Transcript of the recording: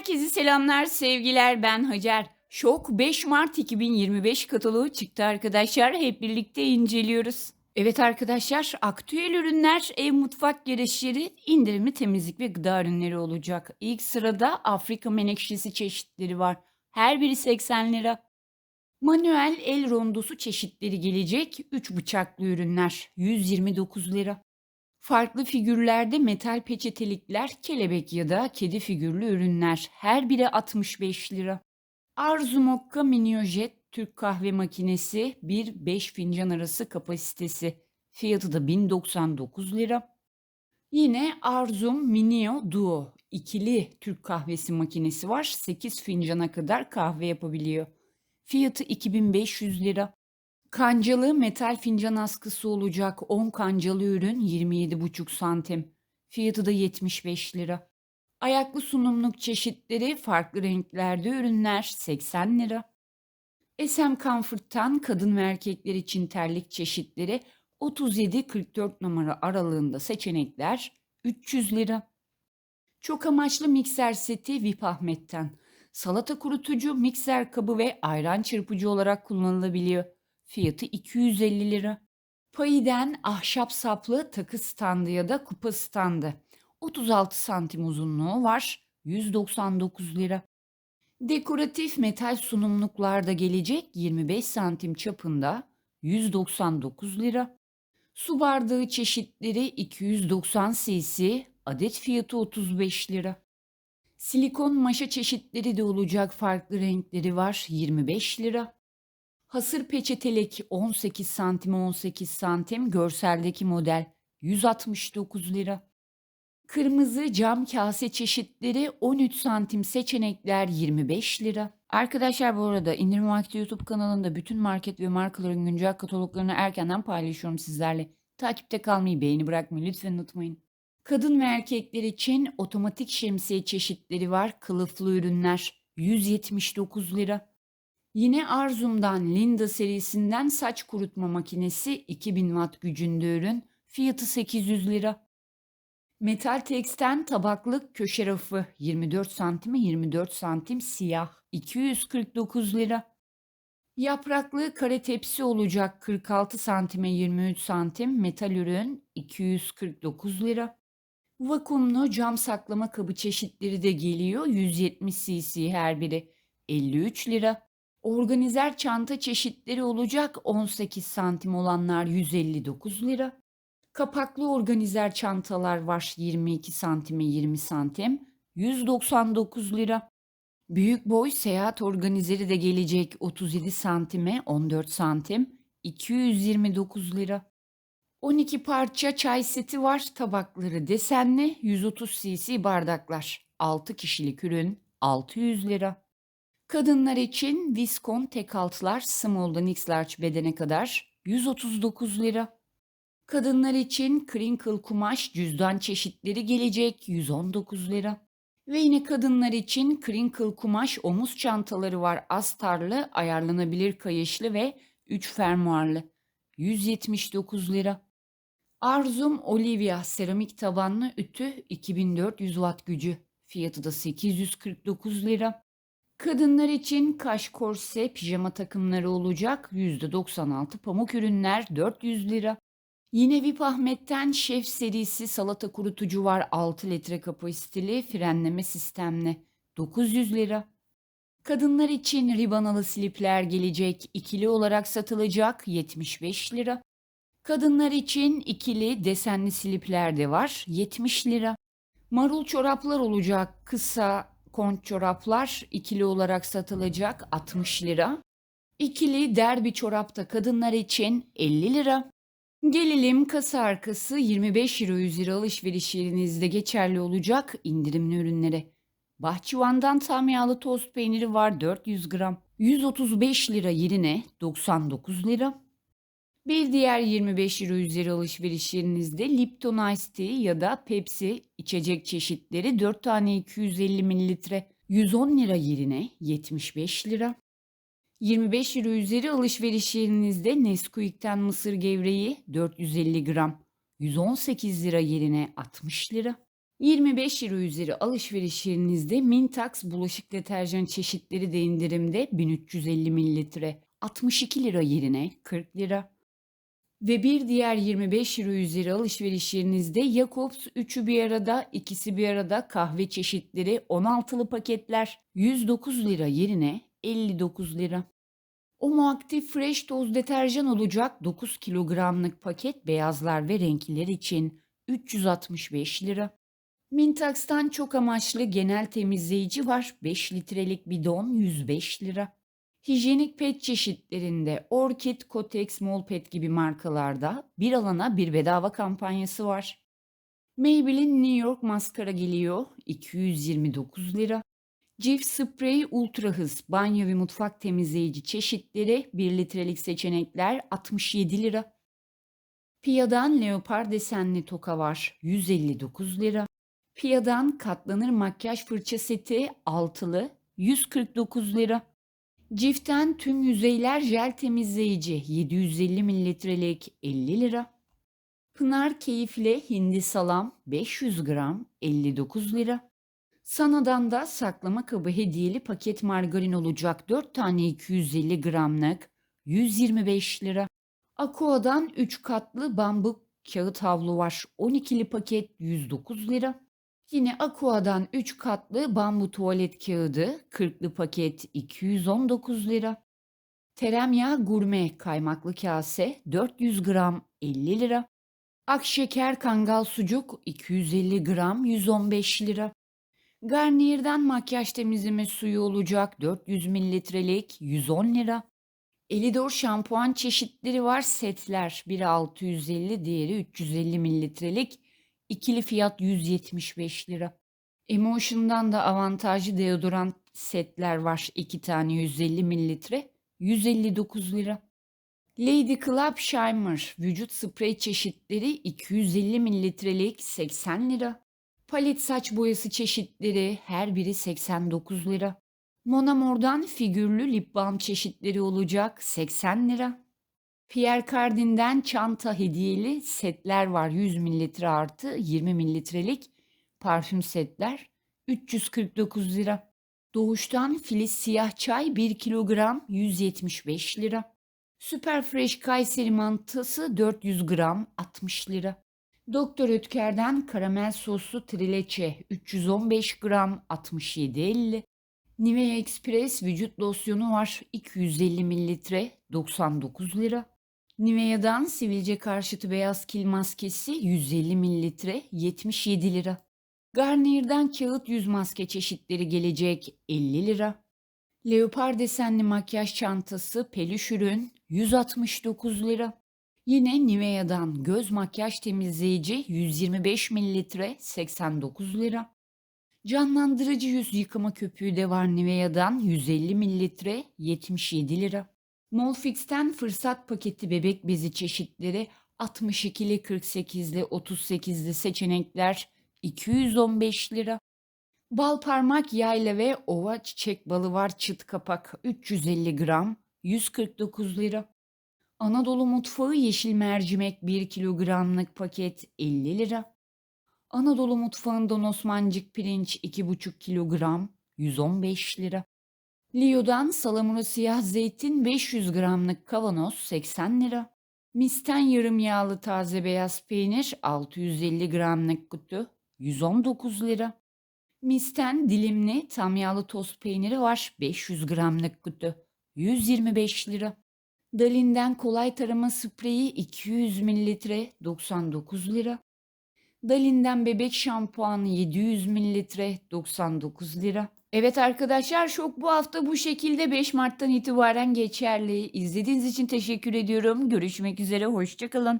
Herkese selamlar, sevgiler. Ben Hacer. Şok 5 Mart 2025 kataloğu çıktı arkadaşlar. Hep birlikte inceliyoruz. Evet arkadaşlar, aktüel ürünler, ev mutfak gereçleri, indirimli temizlik ve gıda ürünleri olacak. İlk sırada Afrika menekşesi çeşitleri var. Her biri 80 lira. Manuel el rondosu çeşitleri gelecek. 3 bıçaklı ürünler 129 lira. Farklı figürlerde metal peçetelikler, kelebek ya da kedi figürlü ürünler. Her biri 65 lira. Arzu Mokka Miniojet Türk kahve makinesi 1-5 fincan arası kapasitesi. Fiyatı da 1099 lira. Yine Arzum Minio Duo ikili Türk kahvesi makinesi var. 8 fincana kadar kahve yapabiliyor. Fiyatı 2500 lira. Kancalı metal fincan askısı olacak 10 kancalı ürün 27,5 santim. Fiyatı da 75 lira. Ayaklı sunumluk çeşitleri farklı renklerde ürünler 80 lira. SM Comfort'tan kadın ve erkekler için terlik çeşitleri 37-44 numara aralığında seçenekler 300 lira. Çok amaçlı mikser seti VIP Ahmet'ten. Salata kurutucu, mikser kabı ve ayran çırpıcı olarak kullanılabiliyor. Fiyatı 250 lira. Payiden ahşap saplı takı standı ya da kupa standı. 36 santim uzunluğu var. 199 lira. Dekoratif metal sunumluklar da gelecek 25 santim çapında 199 lira. Su bardağı çeşitleri 290 cc, adet fiyatı 35 lira. Silikon maşa çeşitleri de olacak farklı renkleri var 25 lira. Hasır peçetelik 18 santim 18 santim görseldeki model 169 lira. Kırmızı cam kase çeşitleri 13 santim seçenekler 25 lira. Arkadaşlar bu arada indirim vakti YouTube kanalında bütün market ve markaların güncel kataloglarını erkenden paylaşıyorum sizlerle. Takipte kalmayı, beğeni bırakmayı lütfen unutmayın. Kadın ve erkekler için otomatik şemsiye çeşitleri var. Kılıflı ürünler 179 lira. Yine Arzum'dan Linda serisinden saç kurutma makinesi 2000 watt gücünde ürün. Fiyatı 800 lira. Metal Tex'ten tabaklık köşe rafı 24 santime 24 santim siyah 249 lira. Yapraklı kare tepsi olacak 46 santime 23 santim metal ürün 249 lira. Vakumlu cam saklama kabı çeşitleri de geliyor 170 cc her biri 53 lira. Organizer çanta çeşitleri olacak 18 santim olanlar 159 lira. Kapaklı organizer çantalar var 22 santime 20 santim 199 lira. Büyük boy seyahat organizeri de gelecek 37 santime 14 santim 229 lira. 12 parça çay seti var tabakları desenli 130 cc bardaklar 6 kişilik ürün 600 lira. Kadınlar için Viskon tek altlar small'dan x large bedene kadar 139 lira. Kadınlar için crinkle kumaş cüzdan çeşitleri gelecek 119 lira. Ve yine kadınlar için crinkle kumaş omuz çantaları var astarlı, ayarlanabilir kayışlı ve 3 fermuarlı 179 lira. Arzum Olivia seramik tabanlı ütü 2400 watt gücü. Fiyatı da 849 lira. Kadınlar için kaş korse pijama takımları olacak %96 pamuk ürünler 400 lira. Yine VIP Ahmet'ten şef serisi salata kurutucu var 6 litre kapasiteli frenleme sistemli 900 lira. Kadınlar için ribanalı slipler gelecek ikili olarak satılacak 75 lira. Kadınlar için ikili desenli slipler de var 70 lira. Marul çoraplar olacak kısa kont çoraplar ikili olarak satılacak 60 lira. İkili derbi çorapta kadınlar için 50 lira. Gelelim kasa arkası 25 euro üzeri alışveriş yerinizde geçerli olacak indirimli ürünlere. Bahçıvan'dan tam yağlı tost peyniri var 400 gram. 135 lira yerine 99 lira. Bir diğer 25 euro üzeri alışveriş yerinizde Lipton Ice Tea ya da Pepsi içecek çeşitleri 4 tane 250 mililitre 110 lira yerine 75 lira. 25 euro üzeri alışveriş yerinizde Nesquik'ten mısır gevreği 450 gram 118 lira yerine 60 lira. 25 euro üzeri alışverişlerinizde Mintax bulaşık deterjan çeşitleri de indirimde 1350 mililitre 62 lira yerine 40 lira. Ve bir diğer 25 euro üzeri alışverişlerinizde Jacobs üçü bir arada, ikisi bir arada kahve çeşitleri 16'lı paketler 109 lira yerine 59 lira. Omo Active Fresh toz deterjan olacak 9 kilogramlık paket beyazlar ve renkliler için 365 lira. Mintax'tan çok amaçlı genel temizleyici var. 5 litrelik bidon 105 lira. Hijyenik pet çeşitlerinde Orchid, Kotex, Molpet gibi markalarda bir alana bir bedava kampanyası var. Maybelline New York maskara geliyor 229 lira. Cif Spray Ultra Hız banyo ve mutfak temizleyici çeşitleri 1 litrelik seçenekler 67 lira. Pia'dan leopar desenli toka var 159 lira. Pia'dan katlanır makyaj fırça seti altılı 149 lira. Cif'ten tüm yüzeyler jel temizleyici 750 mililitrelik 50 lira. Pınar Keyifli hindi salam 500 gram 59 lira. Sana'dan da saklama kabı hediyeli paket margarin olacak 4 tane 250 gramlık 125 lira. Aqua'dan 3 katlı bambu kağıt havlu var 12'li paket 109 lira. Yine Aqua'dan 3 katlı bambu tuvalet kağıdı 40'lı paket 219 lira. Teremyağı gurme kaymaklı kase 400 gram 50 lira. Akşeker kangal sucuk 250 gram 115 lira. Garnier'den makyaj temizleme suyu olacak 400 mililitrelik 110 lira. Elidor şampuan çeşitleri var setler. Biri 650 diğeri 350 mililitrelik. İkili fiyat 175 lira. Emotion'dan da avantajlı deodorant setler var. 2 tane 150 mililitre 159 lira. Lady Club Shimmer vücut sprey çeşitleri 250 mililitrelik 80 lira. Palet saç boyası çeşitleri her biri 89 lira. Monamor'dan figürlü lip balm çeşitleri olacak 80 lira. Pierre Cardin'den çanta hediyeli setler var 100 mililitre artı 20 mililitrelik parfüm setler 349 lira. Doğuştan Filiz siyah çay 1 kilogram 175 lira. Süper Fresh Kayseri mantısı 400 gram 60 lira. Doktor Ötker'den karamel soslu trileçe 315 gram 67.50. Nivea Express vücut losyonu var 250 mililitre 99 lira. Nivea'dan sivilce karşıtı beyaz kil maskesi 150 mililitre 77 lira. Garnier'den kağıt yüz maske çeşitleri gelecek 50 lira. Leopar desenli makyaj çantası peluş ürün 169 lira. Yine Nivea'dan göz makyaj temizleyici 125 mililitre 89 lira. Canlandırıcı yüz yıkama köpüğü de var Nivea'dan 150 mililitre 77 lira. Molfix'ten fırsat paketi bebek bezi çeşitleri 62'li 48'li 38'li seçenekler 215 lira. Bal parmak yayla ve ova çiçek balı var çıt kapak 350 gram 149 lira. Anadolu mutfağı yeşil mercimek 1 kilogramlık paket 50 lira. Anadolu mutfağından Osmancık pirinç 2,5 kilogram 115 lira. Lio'dan salamura siyah zeytin 500 gramlık kavanoz 80 lira. Misten yarım yağlı taze beyaz peynir 650 gramlık kutu 119 lira. Misten dilimli tam yağlı toz peyniri var 500 gramlık kutu 125 lira. Dalin'den kolay tarama spreyi 200 mililitre 99 lira. Dalin'den bebek şampuanı 700 mililitre 99 lira. Evet arkadaşlar şok bu hafta bu şekilde 5 Mart'tan itibaren geçerli. İzlediğiniz için teşekkür ediyorum. Görüşmek üzere hoşçakalın.